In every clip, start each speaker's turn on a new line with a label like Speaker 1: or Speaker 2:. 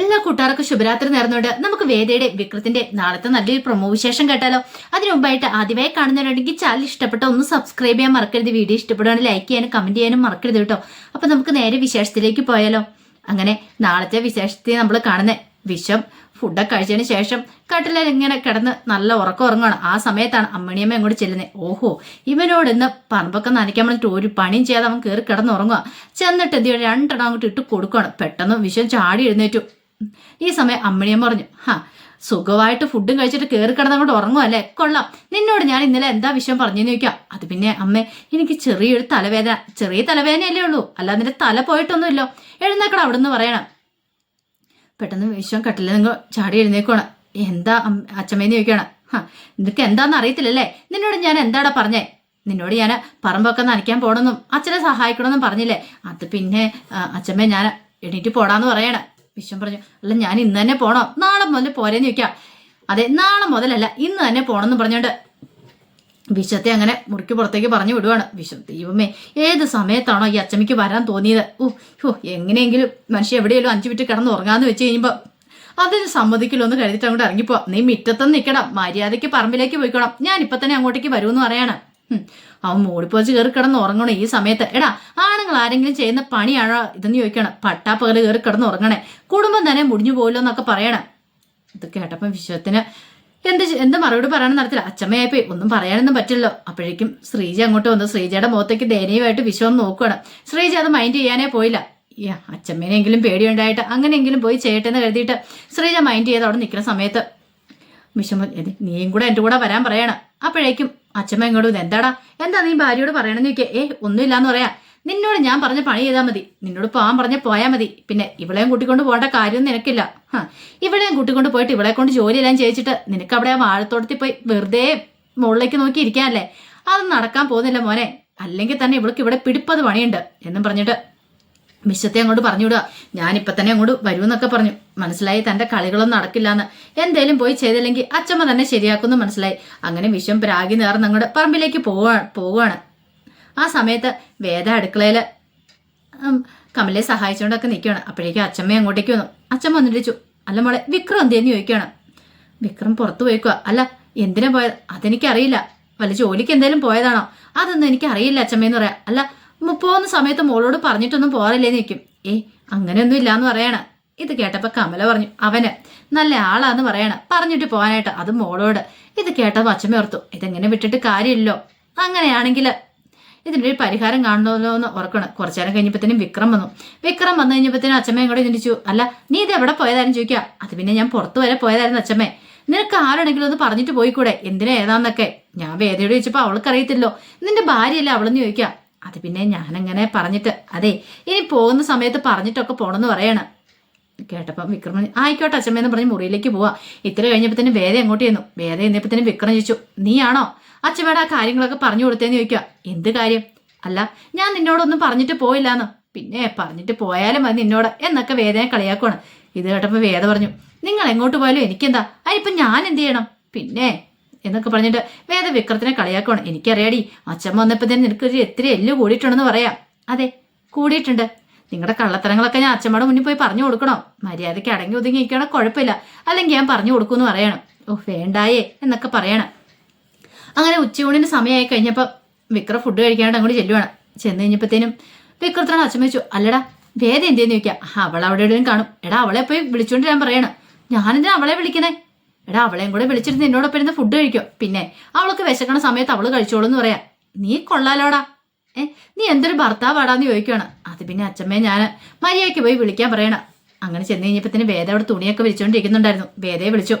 Speaker 1: എല്ലാ കൂട്ടുകാർക്കും ശുഭരാത്രി നേർന്നുകൊണ്ട് നമുക്ക് വേദയുടെ വിക്രത്തിന്റെ നാളത്തെ നല്ലൊരു പ്രൊമോ വിശേഷം കേട്ടാലോ? അതിനു മുമ്പായിട്ട് ആദ്യമായി കാണുന്നവരുണ്ടെങ്കിൽ ചാനൽ ഇഷ്ടപ്പെട്ട ഒന്ന് സബ്സ്ക്രൈബ് ചെയ്യാൻ മറക്കരുത്. വീഡിയോ ഇഷ്ടപ്പെടുകയാണെങ്കിൽ ലൈക്ക് ചെയ്യാനും കമന്റ് ചെയ്യാനും മറക്കരുത് കേട്ടോ. അപ്പൊ നമുക്ക് നേരെ വിശേഷത്തിലേക്ക് പോയാലോ? അങ്ങനെ നാളത്തെ വിശേഷത്തിൽ നമ്മൾ കാണുന്ന വിഷം ഫുഡൊക്കെ കഴിച്ചതിന് ശേഷം കട്ടിലിൽ ഇങ്ങനെ കിടന്ന് നല്ല ഉറക്കം ഉറങ്ങുകയാണ് ആ സമയത്താണ് അമ്മണിയമ്മ ഇങ്ങോട്ട് ചെല്ലുന്നത് ഓഹോ ഇവനോട് ഇന്ന് പറമ്പൊക്കെ നനയ്ക്കാൻ വേണ്ടിട്ട് ഒരു പണിയും ചെയ്യാതെ അവൻ കയറി കിടന്നുറങ്ങുക ചെന്നിട്ട് എന്ത് രണ്ടെണ്ണം അങ്ങോട്ട് ഇട്ട് കൊടുക്കുകയാണ് പെട്ടെന്ന് വിഷം ചാടി എഴുന്നേറ്റു. ഈ സമയം അമ്മിണിയും പറഞ്ഞു ഹാ സുഖമായിട്ട് ഫുഡും കഴിച്ചിട്ട് കയറി കിടന്നങ്ങോട്ട് ഉറങ്ങും ഉറങ്ങുമല്ലേ കൊള്ളാം. നിന്നോട് ഞാൻ ഇന്നലെ എന്താ വിഷയം പറഞ്ഞെന്ന് ചോദിക്കാം. അത് പിന്നെ അമ്മേ എനിക്ക് ചെറിയൊരു തലവേദന ചെറിയ തലവേദനയല്ലേ ഉള്ളൂ. അല്ലാതെ നിന്റെ തല പോയിട്ടൊന്നുമില്ലോ. എഴുന്നേക്കണം അവിടെ നിന്ന് പറയണം. പെട്ടെന്ന് വിഷയം കട്ടില്ല നിങ്ങൾ ചാടി എഴുന്നേക്കുവാണ്. എന്താ അച്ഛമ്മേന്ന് ചോദിക്കണം ഹാ നിനക്ക് എന്താണെന്ന് അറിയത്തില്ലല്ലേ? നിന്നോട് ഞാൻ എന്താടാ പറഞ്ഞേ? നിന്നോട് ഞാൻ പറമ്പൊക്കെ നനയ്ക്കാൻ പോകണമെന്നും അച്ഛനെ സഹായിക്കണമെന്നും പറഞ്ഞില്ലേ? അത് പിന്നെ അച്ഛമ്മേ ഞാൻ എണീറ്റ് പോടാന്ന് പറയണ. വിശ്വം പറഞ്ഞു. അല്ല ഞാൻ ഇന്ന് തന്നെ പോണോ. നാളെ മുതൽ പോരേന്ന് ചോദിക്കാം. അതെ നാളെ മുതലല്ല ഇന്ന് തന്നെ പോണെന്ന് പറഞ്ഞോണ്ട് വിശ്വത്തെ അങ്ങനെ മുറിക്ക് പുറത്തേക്ക് പറഞ്ഞു വിടുവാണ്. വിശ്വം ദൈവമേ ഏത് സമയത്താണോ ഈ അച്ചമ്മയ്ക്ക് വരാൻ തോന്നിയത്? ഓ ഹോ എങ്ങനെയെങ്കിലും മനുഷ്യ എവിടെയെങ്കിലും അഞ്ചു മിനിറ്റ് കിടന്ന് ഉറങ്ങാന്ന് വെച്ച് കഴിയുമ്പോൾ അതിന് സമ്മതിക്കില്ലോ എന്ന് കരുതിയിട്ട് അങ്ങോട്ട് ഇറങ്ങിപ്പോ നീ മിറ്റത്തുനിന്ന് നിൽക്കണം മര്യാദയ്ക്ക് പറമ്പിലേക്ക് പോയിക്കോണം. ഞാൻ ഇപ്പൊ തന്നെ അങ്ങോട്ടേക്ക് വരുമെന്ന് പറയാണ്. അവൻ മൂടിപ്പോച്ച് കയറി കിടന്ന് ഉറങ്ങണം. ഈ സമയത്ത് എടാ ആണുങ്ങൾ ആരെങ്കിലും ചെയ്യുന്ന പണിയാണോ ഇതെന്ന് ചോദിക്കണം. പട്ടാപ്പകൽ കയറി കിടന്ന് ഉറങ്ങണേ. കുടുംബം തന്നെ മുടിഞ്ഞു പോലോ എന്നൊക്കെ പറയണം. ഇത് കേട്ടപ്പം വിശ്വത്തിന് എന്ത് എന്ത് മറുപടി പറയാനും നടത്തില്ല അച്ഛമ്മയായിപ്പോയി ഒന്നും പറയാനൊന്നും പറ്റില്ലല്ലോ. അപ്പോഴേക്കും ശ്രീജ അങ്ങോട്ട് വന്നു ശ്രീജയുടെ മുഖത്തേക്ക് ദയനീയമായിട്ട് വിശ്വം നോക്കുകയാണ് ശ്രീജ അത് മൈൻഡ് ചെയ്യാനേ പോയില്ല. അച്ഛമ്മേനെങ്കിലും പേടിയുണ്ടായിട്ട് അങ്ങനെയെങ്കിലും പോയി ചെയ്യട്ടെ എന്ന് കരുതിയിട്ട് ശ്രീജ മൈൻഡ് ചെയ്ത് അവിടെ നിൽക്കുന്ന സമയത്ത് വിശ്വം നീയും കൂടെ എന്റെ കൂടെ വരാൻ പറയണം. അപ്പോഴേക്കും അച്ഛമ്മ ഇങ്ങോട്ട്. എന്താടാ? എന്താ നീ ഭാര്യയോട് പറയണമെന്ന് ചോദിക്കുക. ഏ ഒന്നുമില്ലാന്ന് പറയാ. നിന്നോട് ഞാൻ പറഞ്ഞ പണി ചെയ്താൽ മതി. നിന്നോട് പോകാൻ പറഞ്ഞ പോയാൽ മതി. പിന്നെ ഇവളെയും കൂട്ടിക്കൊണ്ട് പോകേണ്ട കാര്യം നിനക്കില്ല. ഇവളെയും കൂട്ടിക്കൊണ്ട് പോയിട്ട് ഇവളെ കൊണ്ട് ജോലിയെല്ലാം ചെയ്യിച്ചിട്ട് നിനക്ക് അവിടെ ആ വാഴത്തോട്ടത്തിൽ പോയി വെറുതെ മുകളിലേക്ക് നോക്കി ഇരിക്കാനല്ലേ? അതൊന്നും നടക്കാൻ പോകുന്നില്ല മോനെ. അല്ലെങ്കിൽ തന്നെ ഇവൾക്ക് ഇവിടെ പിടിപ്പത് പണിയുണ്ട് എന്നും പറഞ്ഞിട്ട് വിശ്വത്തെ അങ്ങോട്ട് പറഞ്ഞു വിടുക ഞാനിപ്പോൾ തന്നെ അങ്ങോട്ട് വരുമെന്നൊക്കെ പറഞ്ഞു. മനസ്സിലായി? തന്റെ കളികളൊന്നും നടക്കില്ല എന്ന് എന്തേലും പോയി ചെയ്തില്ലെങ്കിൽ അച്ചമ്മ തന്നെ ശരിയാക്കുമെന്ന് മനസ്സിലായി. അങ്ങനെ വിഷം പ്രാഗി നേർന്ന് അങ്ങോട്ട് പറമ്പിലേക്ക് പോവാ പോവുകയാണ് ആ സമയത്ത് വേദ അടുക്കളയിൽ കമലയെ സഹായിച്ചുകൊണ്ടൊക്കെ നിൽക്കുകയാണ് അപ്പോഴേക്കും അച്ചമ്മ അങ്ങോട്ടേക്ക് വന്നു. അച്ചമ്മ വന്നിട്ട് ചോദിച്ചു അല്ല മോളെ വിക്രം എന്തേന്ന് ചോദിക്കുകയാണ് വിക്രം പുറത്തു പോയിക്കുക അല്ല എന്തിനാ പോയത്? അതെനിക്കറിയില്ല. വല്ല ജോലിക്ക് എന്തേലും പോയതാണോ? അതൊന്നും എനിക്കറിയില്ല അച്ചമ്മയെന്ന് പറയാം അല്ല പോകുന്ന സമയത്ത് മോളോട് പറഞ്ഞിട്ടൊന്നും പോരല്ലേന്ന് നിൽക്കും ഏ അങ്ങനെയൊന്നും ഇല്ലാന്ന് പറയണ. ഇത് കേട്ടപ്പോ കമല പറഞ്ഞു അവന് നല്ല ആളാന്ന് പറയണ. പറഞ്ഞിട്ട് പോകാനായിട്ട് അത് മോളോട്. ഇത് കേട്ടപ്പോ അച്ഛമ്മ ഓർത്തു ഇതെങ്ങനെ വിട്ടിട്ട് കാര്യമില്ലല്ലോ അങ്ങനെയാണെങ്കിൽ ഇതിനൊരു പരിഹാരം കാണണമല്ലോ എന്ന് ഓർക്കണം കുറച്ചു നേരം കഴിഞ്ഞപ്പോഴത്തേനും വിക്രം വന്നു. വിക്രം വന്നു കഴിഞ്ഞപ്പോഴത്തേനും അച്ഛമ്മയും കൂടെ ചിന്തിച്ചു അല്ല നീ ഇത് എവിടെ പോയതായിരുന്നു ചോദിക്കുക അത് പിന്നെ ഞാൻ പുറത്തു വരെ പോയതായിരുന്നു അച്ഛമ്മേ. നിനക്ക് ആരാണെങ്കിലും ഒന്ന് പറഞ്ഞിട്ട് പോയിക്കൂടെ? എന്തിനാ ഏതാന്നൊക്കെ? ഞാൻ വേദയോട് ചോദിച്ചപ്പോൾ അവൾക്ക് അറിയത്തില്ലോ നിന്റെ ഭാര്യയല്ലേ അവളെന്ന് ചോദിക്കുക അത് പിന്നെ ഞാനങ്ങനെ പറഞ്ഞിട്ട് അതെ ഇനി പോകുന്ന സമയത്ത് പറഞ്ഞിട്ടൊക്കെ പോണെന്ന് പറയണം. കേട്ടപ്പം വിക്രം ആയിക്കോട്ടെ അച്ഛമ്മയെന്ന് പറഞ്ഞ് മുറിയിലേക്ക് പോവാ. ഇത്ര കഴിഞ്ഞപ്പോൾ തന്നെ വേദ എങ്ങോട്ട് ചെന്നു? വേദ തന്നെ വിക്രം ചോദിച്ചു നീയാണോ? അച്ഛമ്മയുടെ ആ കാര്യങ്ങളൊക്കെ പറഞ്ഞു കൊടുത്തേന്ന് ചോദിക്കുക എന്ത് കാര്യം? അല്ല ഞാൻ നിന്നോടൊന്നും പറഞ്ഞിട്ട് പോയില്ലാന്ന്. പിന്നെ പറഞ്ഞിട്ട് പോയാലും മതി നിന്നോട് എന്നൊക്കെ വേദനെ കളിയാക്കുവാണ്. ഇത് കേട്ടപ്പോൾ വേദ പറഞ്ഞു നിങ്ങൾ എങ്ങോട്ട് പോയാലും എനിക്കെന്താ? അതിനിപ്പം ഞാൻ എന്ത് ചെയ്യണം? പിന്നെ എന്നൊക്കെ പറഞ്ഞിട്ട് വേദ വിക്രത്തിനെ കളിയാക്കണം എനിക്കറിയാടി അച്ഛമ്മ വന്നപ്പോൾ തന്നെ നിനക്കൊരു എത്തിരി എല്ല് കൂടിയിട്ടുണ്ടെന്ന് പറയാം. അതെ കൂടിയിട്ടുണ്ട്. നിങ്ങളുടെ കള്ളത്തരങ്ങളൊക്കെ ഞാൻ അച്ഛമ്മയുടെ മുന്നിൽ പോയി പറഞ്ഞു കൊടുക്കണോ? മര്യാദയ്ക്ക് അടങ്ങി ഒതുങ്ങി നിൽക്കണം കുഴപ്പമില്ല. അല്ലെങ്കിൽ ഞാൻ പറഞ്ഞു കൊടുക്കുമെന്ന് പറയണം. ഓ വേണ്ടായേ എന്നൊക്കെ പറയണം. അങ്ങനെ ഉച്ചയൂണിന് സമയമായി കഴിഞ്ഞപ്പോൾ വിക്ര ഫുഡ് കഴിക്കാണ്ട് അങ്ങോട്ട് ചെല്ലുവാണ്. ചെന്ന് കഴിഞ്ഞപ്പോഴത്തേനും വിക്രത്തിനോട് അച്ഛൻ വെച്ചു അല്ലടാ വേദ എന്തേന്ന് ചോദിക്കാം? അവൾ അവിടെ എവിടെയും കാണും. എടാ അവളെ പോയി വിളിച്ചുകൊണ്ട് ഞാൻ പറയണം. ഞാനെന്തിനാ അവളെ വിളിക്കണേ? എടാ അവളെയും കൂടെ വിളിച്ചിരുന്ന് എന്നോടൊപ്പം ഇരുന്ന് ഫുഡ് കഴിക്കോ. പിന്നെ അവൾക്ക് വിശക്കണ സമയത്ത് അവൾ കഴിച്ചോളൂ എന്ന് പറയാം. നീ കൊള്ളാലോടാ. ഏ നീ എന്തൊരു ഭർത്താവാടാന്ന് ചോദിക്കുകയാണ് അത് പിന്നെ അച്ഛമ്മയെ ഞാൻ മര്യാദയ്ക്ക് പോയി വിളിക്കാൻ പറയണം. അങ്ങനെ ചെന്ന് കഴിഞ്ഞപ്പോഴത്തേന് വേദ അവിടെ തുണിയൊക്കെ വിളിച്ചോണ്ടിരിക്കുന്നുണ്ടായിരുന്നു വേദയെ വിളിച്ചു.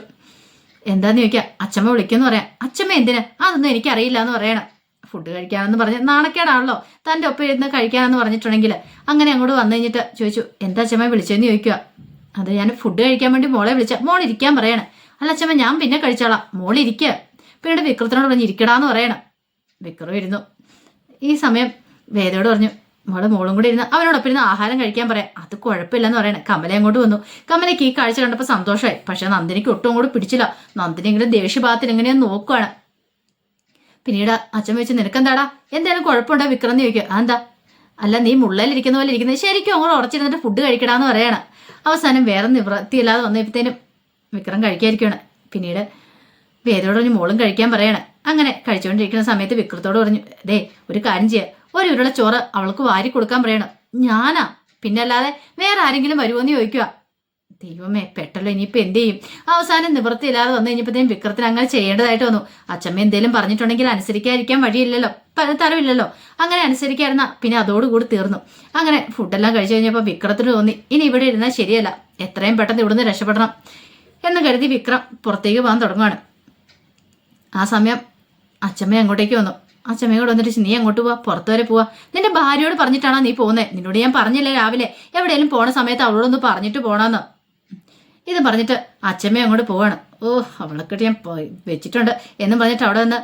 Speaker 1: എന്താന്ന് ചോദിക്കാം? അച്ഛമ്മ വിളിക്കുമെന്ന് പറയാം. അച്ഛമ്മ എന്തിനാ? അതൊന്നും എനിക്കറിയില്ല എന്ന് പറയണം. ഫുഡ് കഴിക്കാനെന്ന് പറഞ്ഞ് നാണക്കേടാണല്ലോ. തന്റെ ഒപ്പം ഇരുന്ന് കഴിക്കാനെന്ന് പറഞ്ഞിട്ടുണ്ടെങ്കിൽ അങ്ങനെ അങ്ങോട്ട് വന്നു കഴിഞ്ഞിട്ട് ചോദിച്ചു എന്താ അച്ഛമ്മ വിളിച്ചതെന്ന് ചോദിക്കുക അത് ഞാൻ ഫുഡ് കഴിക്കാൻ വേണ്ടി മോളെ വിളിച്ച. മോൾ ഇരിക്കാൻ പറയണം. അല്ല അച്ഛമ്മ ഞാൻ പിന്നെ കഴിച്ചോളാം. മോളിരിക്ക പിന്നീട് വിക്രത്തിനോട് പറഞ്ഞ് ഇരിക്കടാന്ന് പറയണം. വിക്രം ഇരുന്നു. ഈ സമയം വേദയോട് പറഞ്ഞു മോളെ മോളും കൂടി ഇരുന്ന് അവനോടൊപ്പം ഇരുന്ന് ആഹാരം കഴിക്കാൻ പറയാം. അത് കുഴപ്പമില്ലെന്ന് പറയണേ. കമല അങ്ങോട്ട് വന്നു. കമലയ്ക്ക് ഈ കാഴ്ച കണ്ടപ്പോൾ സന്തോഷമായി. പക്ഷെ നന്ദിനിക്ക് ഒട്ടും കൂടി പിടിച്ചില്ല. നന്ദിനി ഇങ്ങനെ ദേഷ്യഭാഗത്തിൽ എങ്ങനെയാ നോക്കുവാണ്. പിന്നീട് അച്ഛൻ വെച്ച് നിനക്കെന്താടാ? എന്തായാലും കുഴപ്പമുണ്ടോ? വിക്രം എന്ന് ചോദിക്കുക. അതെന്താ? അല്ല നീ മുള്ളലിരിക്കുന്ന പോലെ ഇരിക്കുന്നത് ശരിക്കും അങ്ങോട്ട് ഉറച്ചിരുന്നിട്ട് ഫുഡ് കഴിക്കടാന്ന് പറയണം. അവസാനം വേറെ നിവൃത്തിയില്ലാതെ വന്നപ്പോഴത്തേനും വിക്രം കഴിക്കാതിരിക്കുകയാണ്. പിന്നീട് വേദയോട് പറഞ്ഞു മോളും കഴിക്കാൻ പറയണേ. അങ്ങനെ കഴിച്ചുകൊണ്ടിരിക്കുന്ന സമയത്ത് വിക്രത്തോട് പറഞ്ഞു ദേ ഒരു കാര്യം ചെയ്യുക ഒരു ഉരുള ചോറ് അവൾക്ക് വാരി കൊടുക്കാൻ പറയണം. ഞാനാ. പിന്നെ അല്ലാതെ വേറെ ആരെങ്കിലും വരുമോന്ന് ചോദിക്കുക. ദൈവമേ പെട്ടല്ലോ. ഇനിയിപ്പോൾ എന്ത് ചെയ്യും? അവസാനം നിവൃത്തിയില്ലാതെ വന്നു കഴിഞ്ഞപ്പോഴത്തേക്കും വിക്രത്തിന് അങ്ങനെ ചെയ്യേണ്ടതായിട്ട് വന്നു. അച്ഛമ്മ എന്തെങ്കിലും പറഞ്ഞിട്ടുണ്ടെങ്കിൽ അനുസരിക്കാതിരിക്കാൻ വഴിയില്ലല്ലോ. തരവില്ലല്ലോ അങ്ങനെ അനുസരിക്കായിരുന്ന പിന്നെ അതോടുകൂടി തീർന്നു. അങ്ങനെ ഫുഡെല്ലാം കഴിച്ചു കഴിഞ്ഞപ്പോൾ വിക്രത്തിന് തോന്നി ഇനി ഇവിടെ ഇരുന്നാൽ ശരിയല്ല. എത്രയും പെട്ടെന്ന് ഇവിടുന്ന് രക്ഷപ്പെടണം. എന്ന് കരുതി വിക്രം പുറത്തേക്ക് പോകാൻ തുടങ്ങുകയാണ് ആ സമയം അച്ഛമ്മ അങ്ങോട്ടേക്ക് വന്നു. അച്ഛമ്മയോട് വന്നിട്ട് നീ അങ്ങോട്ട് പോവാ പുറത്ത് വരെ പോവാ. നിന്റെ ഭാര്യയോട് പറഞ്ഞിട്ടാണോ നീ പോകുന്നത് നിന്നോട് ഞാൻ പറഞ്ഞില്ലേ രാവിലെ? എവിടെയെങ്കിലും പോണ സമയത്ത് അവളോടൊന്ന് പറഞ്ഞിട്ട് പോണെന്ന്. ഇത് പറഞ്ഞിട്ട് അച്ഛമ്മ അങ്ങോട്ട് പോവാണ്. ഓ അവളൊക്കെ ഞാൻ വെച്ചിട്ടുണ്ട് എന്നും പറഞ്ഞിട്ട് അവിടെ നിന്ന്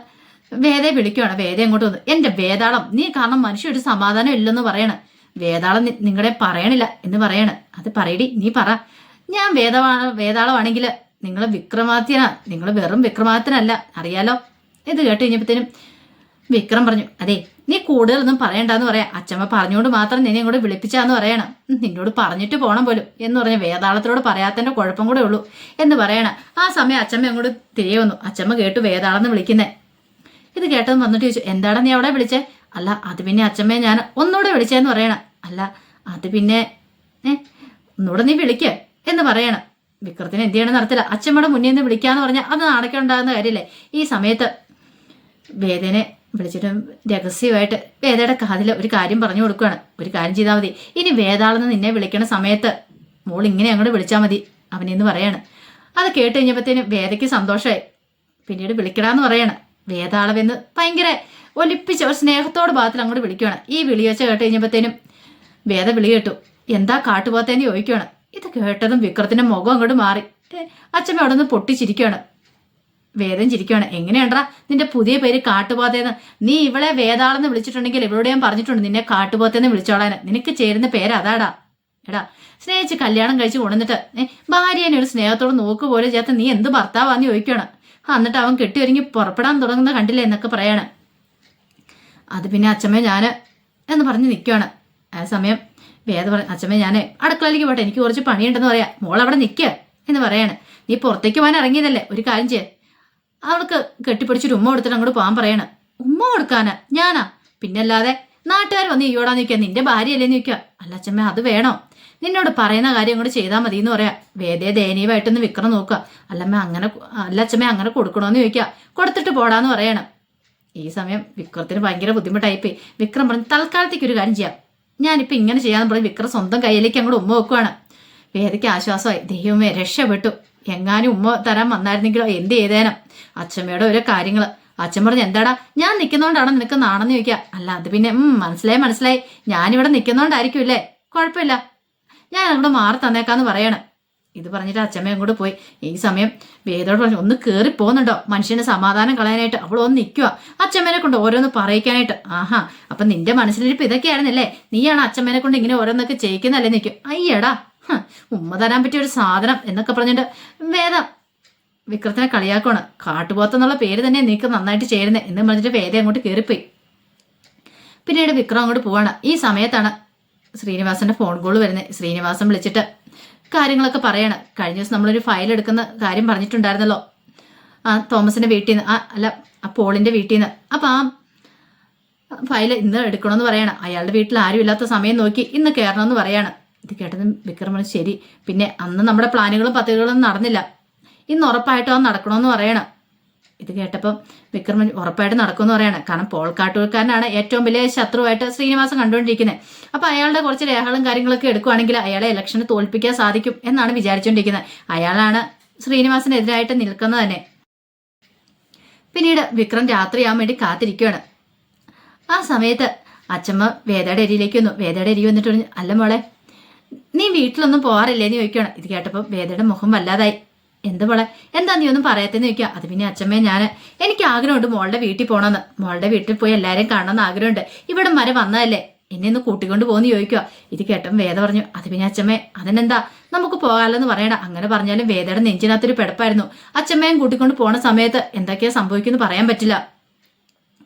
Speaker 1: വേദയെ വിളിക്കുവാണ്. വേദ അങ്ങോട്ട് വന്ന്. എന്റെ വേതാളം നീ കാരണം മനുഷ്യ ഒരു സമാധാനം ഇല്ലെന്ന് പറയണ്. വേതാളം നിങ്ങളെ പറയണില്ല എന്ന് പറയണ്. അത് പറയടി നീ പറ. ഞാൻ വേദമാ വേതാളമാണെങ്കിൽ നിങ്ങൾ വിക്രമാദിത്യനാ. നിങ്ങൾ വെറും വിക്രമാദിത്യനല്ല. അറിയാലോ? ഇത് കേട്ട് കഴിഞ്ഞപ്പോഴത്തേനും വിക്രം പറഞ്ഞു അതെ നീ കൂടുതലൊന്നും പറയണ്ടെന്ന് പറയാം. അച്ഛമ്മ പറഞ്ഞുകൊണ്ട് മാത്രം നിന്നെ ഇങ്ങോട്ട് വിളിപ്പിച്ചാന്ന് പറയണം. നിന്നോട് പറഞ്ഞിട്ട് പോണം പോലും. എന്ന് പറഞ്ഞ വേതാളത്തിനോട് പറയാത്തതിന്റെ കുഴപ്പം കൂടെ ഉള്ളൂ എന്ന് പറയണം. ആ സമയം അച്ഛമ്മ അങ്ങോട്ട് തിരികെ വന്നു. അച്ഛമ്മ കേട്ടു വേതാളെന്ന് വിളിക്കുന്നേ. ഇത് കേട്ടത് വന്നിട്ട് ചോദിച്ചു എന്താടാ നീ അവിടെ വിളിച്ചേ? അല്ല അത് പിന്നെ അച്ഛമ്മയെ ഞാൻ ഒന്നുകൂടെ വിളിച്ചേന്ന് പറയണം. അല്ല അത് പിന്നെ ഏ ഒന്നുകൂടെ നീ വിളിക്ക്. എന്ന് പറയണം. വിക്രത്തിന് എന്ത് ചെയ്യണം നടത്തില്ല അച്ഛമ്മയുടെ മുന്നിൽ നിന്ന് വിളിക്കാന്ന് പറഞ്ഞാൽ അത് നാണക്കം ഉണ്ടാകുന്ന കാര്യമില്ലേ ഈ സമയത്ത് വേദനെ വിളിച്ചിട്ട് രഹസ്യമായിട്ട് വേദയുടെ കാതിൽ ഒരു കാര്യം പറഞ്ഞു കൊടുക്കുകയാണ്. ഒരു കാര്യം ചെയ്താൽ മതി. ഇനി വേദാളെന്ന് നിന്നെ വിളിക്കണ സമയത്ത് മോൾ ഇങ്ങനെ അങ്ങോട്ട് വിളിച്ചാൽ മതി. അവനെന്ന് പറയാണ്. അത് കേട്ട് കഴിഞ്ഞപ്പോഴത്തേനും വേദയ്ക്ക് സന്തോഷമായി. പിന്നീട് വിളിക്കടാന്ന് പറയാണ്. വേദാളവെന്ന് ഭയങ്കര ഒലിപ്പിച്ച ഒരു സ്നേഹത്തോട് ഭാഗത്തിൽ അങ്ങോട്ട് വിളിക്കുകയാണ്. ഈ വിളി വെച്ച കേട്ട് കഴിഞ്ഞപ്പോഴത്തേനും വേദ വിളി കേട്ടു. എന്താ കാട്ടുപോത്തേന്ന് ചോദിക്കുകയാണ്. ഇത് കേട്ടതും വിക്രത്തിന്റെ മുഖം അങ്ങോട്ട് മാറി. അച്ഛമ്മ അവിടെ നിന്ന് പൊട്ടിച്ചിരിക്കുകയാണ്. വേദം ചിരിക്കുകയാണ്. എങ്ങനെയാണ്ടാ നിന്റെ പുതിയ പേര് കാട്ടുപോത്തേന്ന്? നീ ഇവളെ വേദാളെന്ന് വിളിച്ചിട്ടുണ്ടെങ്കിൽ ഇവളോട് ഞാൻ പറഞ്ഞിട്ടുണ്ട് നിന്നെ കാട്ടുപോത്തേന്ന് വിളിച്ചോളാന് നിനക്ക് ചേരുന്ന പേര് അതാടാ. എടാ സ്നേഹിച്ച് കല്യാണം കഴിച്ച് കൊണ്ടുവന്നിട്ട് ഭാര്യനെ ഒരു സ്നേഹത്തോട് നോക്ക് പോലെ ചേർത്ത് നീ എന്ത് ഭർത്താവാന്ന് ചോദിക്കുകയാണ്. എന്നിട്ട് അവൻ കെട്ടിയൊരുങ്ങി പുറപ്പെടാൻ തുടങ്ങുന്ന കണ്ടില്ലേ എന്നൊക്കെ പറയാണ്. അത് പിന്നെ അച്ഛമ്മ ഞാൻ എന്ന് പറഞ്ഞ് നിൽക്കുകയാണ്. ആ സമയം വേദ പറ അച്ഛമ്മ ഞാൻ അടുക്കളയിലേക്ക് പോട്ടെ എനിക്ക് കുറച്ച് പണിയുണ്ടെന്ന് പറയാം. മോൾ അവിടെ നിൽക്കുക എന്ന് പറയാണ്. നീ പുറത്തേക്ക് പോകാൻ ഇറങ്ങിയതല്ലേ ഒരു കാര്യം ചെയ്യ. അവൾക്ക് കെട്ടിപ്പിടിച്ചൊരു ഉമ്മ കൊടുത്തിട്ട് അങ്ങോട്ട് പോകാൻ പറയണം. ഉമ്മ കൊടുക്കാനാ? ഞാനാ? പിന്നല്ലാതെ നാട്ടുകാർ വന്ന് ഈയോടാ നിൽക്കുക നിന്റെ ഭാര്യയല്ലേ നിൽക്കുക അല്ല അച്ഛമ്മ അത് വേണോ? നിന്നോട് പറയുന്ന കാര്യം അങ്ങോട്ട് ചെയ്താൽ മതി എന്ന് പറയാം. വേദയെ ദയനീയമായിട്ടൊന്ന് വിക്രം നോക്കുക. അല്ലമ്മ അങ്ങനെ അല്ല അച്ഛമ്മ അങ്ങനെ കൊടുക്കണോന്ന് ചോദിക്കുക. കൊടുത്തിട്ട് പോടാന്ന് പറയണം. ഈ സമയം വിക്രത്തിന് ഭയങ്കര ബുദ്ധിമുട്ടായിപ്പോയി. വിക്രം പറഞ്ഞു തൽക്കാലത്തേക്ക് ഒരു കാര്യം ചെയ്യാം. ഞാനിപ്പോൾ ഇങ്ങനെ ചെയ്യാന്ന് പറഞ്ഞ് വിക്രം സ്വന്തം കയ്യിലേക്ക് അങ്ങോട്ട് ഉമ്മ വെക്കുവാണ്. വേദയ്ക്ക് ആശ്വാസമായി. ദൈവമേ രക്ഷപ്പെട്ടു. എങ്ങാനും ഉമ്മ തരാൻ വന്നായിരുന്നെങ്കിലോ? എന്ത് ചെയ്തേനം? അച്ഛമ്മയുടെ ഓരോ കാര്യങ്ങൾ അച്ഛൻ പറഞ്ഞു എന്താടാ? ഞാൻ നിൽക്കുന്നോണ്ടാണോ നിനക്ക് നാണെന്ന് ചോദിക്കുക അല്ല അത് പിന്നെ മനസ്സിലായി മനസ്സിലായി. ഞാനിവിടെ നിൽക്കുന്നോണ്ടായിരിക്കും ഇല്ലേ? കുഴപ്പമില്ല. ഞാൻ അങ്ങോട്ട് മാറി തന്നേക്കാന്ന് പറയണം. ഇത് പറഞ്ഞിട്ട് അച്ഛമ്മയും കൂടെ പോയി. ഈ സമയം വേദോട് പറഞ്ഞു ഒന്ന് കയറി പോകുന്നുണ്ടോ മനുഷ്യന് സമാധാനം കളയാനായിട്ട് അവൾ ഒന്ന് നിൽക്കുക അച്ഛമ്മേനെ കൊണ്ട് ഓരോന്ന് പറയിക്കാനായിട്ട് ആഹാ അപ്പൊ നിന്റെ മനസ്സിലിരിപ്പ് ഇതൊക്കെയായിരുന്നല്ലേ? നീയാണ് അച്ഛമ്മേനെ കൊണ്ട് ഇങ്ങനെ ഓരോന്നൊക്കെ ചെയ്യിക്കുന്നല്ലേ നിൽക്കും അയ്യടാ ഉമ്മ തരാൻ പറ്റിയ ഒരു സാധനം എന്നൊക്കെ പറഞ്ഞിട്ട് വേദം വിക്രത്തിനെ കളിയാക്കുവാണ്. കാട്ടുപോത്തെന്നുള്ള പേര് തന്നെ നീക്ക് നന്നായിട്ട് ചേരുന്നത് എന്ന് പറഞ്ഞിട്ട് വേദ അങ്ങോട്ട് കയറിപ്പോയി പിന്നീട് വിക്രം അങ്ങോട്ട് പോവാണ്. ഈ സമയത്താണ് ശ്രീനിവാസന്റെ ഫോൺ കോൾ വരുന്നത്. ശ്രീനിവാസം വിളിച്ചിട്ട് കാര്യങ്ങളൊക്കെ പറയണം. കഴിഞ്ഞ ദിവസം നമ്മളൊരു ഫയൽ എടുക്കുന്ന കാര്യം പറഞ്ഞിട്ടുണ്ടായിരുന്നല്ലോ. ആ തോമസിന്റെ വീട്ടിൽ നിന്ന് ആ അല്ല ആ പോളിന്റെ വീട്ടിൽ നിന്ന്. അപ്പം ആ ഫയൽ ഇന്ന് എടുക്കണമെന്ന് പറയണം. അയാളുടെ വീട്ടിൽ ആരും ഇല്ലാത്ത സമയം നോക്കി ഇന്ന് കയറണമെന്ന് പറയണം. ഇത് കേട്ടത് വിക്രം പറഞ്ഞു ശരി. പിന്നെ അന്ന് നമ്മുടെ പ്ലാനുകളും പദ്ധതികളും നടന്നില്ല. ഇന്ന് ഉറപ്പായിട്ടും അത് നടക്കണമെന്ന് പറയണം. ഇത് കേട്ടപ്പം വിക്രമൻ ഉറപ്പായിട്ട് നടക്കുമെന്ന് പറയാണ്. കാരണം പോൾ കാട്ടൂർക്കാരനാണ് ഏറ്റവും വലിയ ശത്രുവായിട്ട് ശ്രീനിവാസൻ കണ്ടുകൊണ്ടിരിക്കുന്നത്. അപ്പൊ അയാളുടെ കുറച്ച് രേഖകളും കാര്യങ്ങളൊക്കെ എടുക്കുവാണെങ്കിൽ അയാളെ ഇലക്ഷന് തോൽപ്പിക്കാൻ സാധിക്കും എന്നാണ് വിചാരിച്ചുകൊണ്ടിരിക്കുന്നത്. അയാളാണ് ശ്രീനിവാസനെതിരായിട്ട് നിൽക്കുന്നത് തന്നെ. പിന്നീട് വിക്രം രാത്രിയാവാൻ വേണ്ടി കാത്തിരിക്കുകയാണ്. ആ സമയത്ത് അച്ഛമ്മ വേദയുടെ അരിയിലേക്ക് വന്നു. വേദയുടെ അരി വന്നിട്ട് അല്ല മോളെ നീ വീട്ടിലൊന്നും പോകാറില്ലേന്ന് ചോദിക്കുകയാണ്. ഇത് കേട്ടപ്പോൾ വേദയുടെ മുഖം വല്ലാതായി. എന്ത് മോളെ? എന്താ നീ ഒന്നും പറയാത്തെന്ന് ചോദിക്കുക? അത് പിന്നെ അച്ഛമ്മേ ഞാൻ എനിക്ക് ആഗ്രഹമുണ്ട് മോളുടെ വീട്ടിൽ പോകണമെന്ന് മോളുടെ വീട്ടിൽ പോയി എല്ലാവരെയും കാണണമെന്ന് ആഗ്രഹമുണ്ട്. ഇവിടെ വരെ വന്നതല്ലേ. എന്നെ ഒന്ന് കൂട്ടിക്കൊണ്ട് പോകുന്നു ചോദിക്കുക. ഇത് കേട്ടപ്പോൾ വേദ പറഞ്ഞു അത് പിന്നെ അച്ഛമ്മേ അതിനെന്താ? നമുക്ക് പോകാമല്ലെന്ന് പറയണം അങ്ങനെ പറഞ്ഞാലും വേദയുടെ നെഞ്ചിനകത്തൊരു പെടപ്പായിരുന്നു. അച്ഛമ്മയും കൂട്ടിക്കൊണ്ട് പോണ സമയത്ത് എന്തൊക്കെയാ സംഭവിക്കുമെന്ന് പറയാൻ പറ്റില്ല.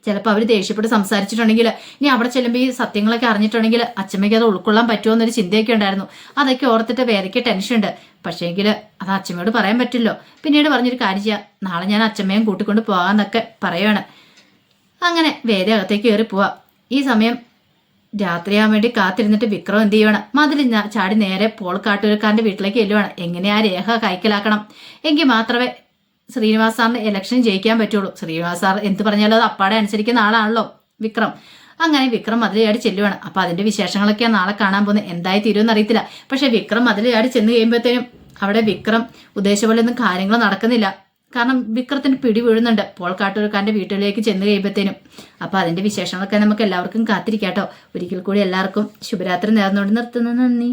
Speaker 1: ചിലപ്പോൾ അവർ ദേഷ്യപ്പെട്ട് സംസാരിച്ചിട്ടുണ്ടെങ്കിൽ ഇനി അവിടെ ചെല്ലുമ്പോൾ ഈ സത്യങ്ങളൊക്കെ അറിഞ്ഞിട്ടുണ്ടെങ്കിൽ അച്ഛമ്മയ്ക്ക് അത് ഉൾക്കൊള്ളാൻ പറ്റുമോ എന്നൊരു ചിന്തയൊക്കെ ഉണ്ടായിരുന്നു. അതൊക്കെ ഓർത്തിട്ട് വേദയ്ക്ക് ടെൻഷനുണ്ട്. പക്ഷേങ്കിൽ അത് അച്ഛമ്മയോട് പറയാൻ പറ്റില്ലോ. പിന്നീട് പറഞ്ഞൊരു കാര്യം ചെയ്യാം. നാളെ ഞാൻ അച്ഛമ്മയും കൂട്ടിക്കൊണ്ട് പോകാമെന്നൊക്കെ പറയുവാണ് അങ്ങനെ വേദ അകത്തേക്ക് കയറി പോവാം. ഈ സമയം രാത്രിയാൻ വേണ്ടി കാത്തിരുന്നിട്ട് വിക്രം എന്ത് ചെയ്യുവാണ്? മതിൽ ചാടി നേരെ പോൾ കാട്ടൂരക്കാരന്റെ വീട്ടിലേക്ക് ചെല്ലുവാണ്. എങ്ങനെ ആ രേഖ കൈക്കലാക്കണം? എങ്കിൽ മാത്രമേ ശ്രീനിവാസ് സാറിന് ഇലക്ഷൻ ജയിക്കാൻ പറ്റുള്ളൂ. ശ്രീനിവാസ് സാർ എന്ത് പറഞ്ഞാലും അത് അപ്പാടെ അനുസരിക്കുന്ന ആളാണല്ലോ വിക്രം. അങ്ങനെ വിക്രം മതിലയാടി ചെല്ലുവാണ്. അപ്പൊ അതിന്റെ വിശേഷങ്ങളൊക്കെയാണ് നാളെ കാണാൻ പോകുന്നത് എന്തായി തീരുമെന്ന് അറിയത്തില്ല. പക്ഷെ വിക്രം മതിലയാടി ചെന്ന് കഴിയുമ്പോഴത്തേനും അവിടെ വിക്രം ഉദ്ദേശപോലെ പോലെ ഒന്നും കാര്യങ്ങൾ നടക്കുന്നില്ല. കാരണം വിക്രത്തിന് പിടി വീഴുന്നുണ്ട്. പോൾ കാട്ടൂർക്കാരന്റെ വീട്ടിലേക്ക് ചെന്ന് കഴിയുമ്പോഴത്തേനും. അപ്പോൾ അതിന്റെ വിശേഷങ്ങളൊക്കെ നമുക്ക് എല്ലാവർക്കും കാത്തിരിക്കാട്ടോ. ഒരിക്കൽ കൂടി എല്ലാവർക്കും ശുഭരാത്രി നേർന്നുകൊണ്ട് നിർത്തുന്നു. നന്ദി.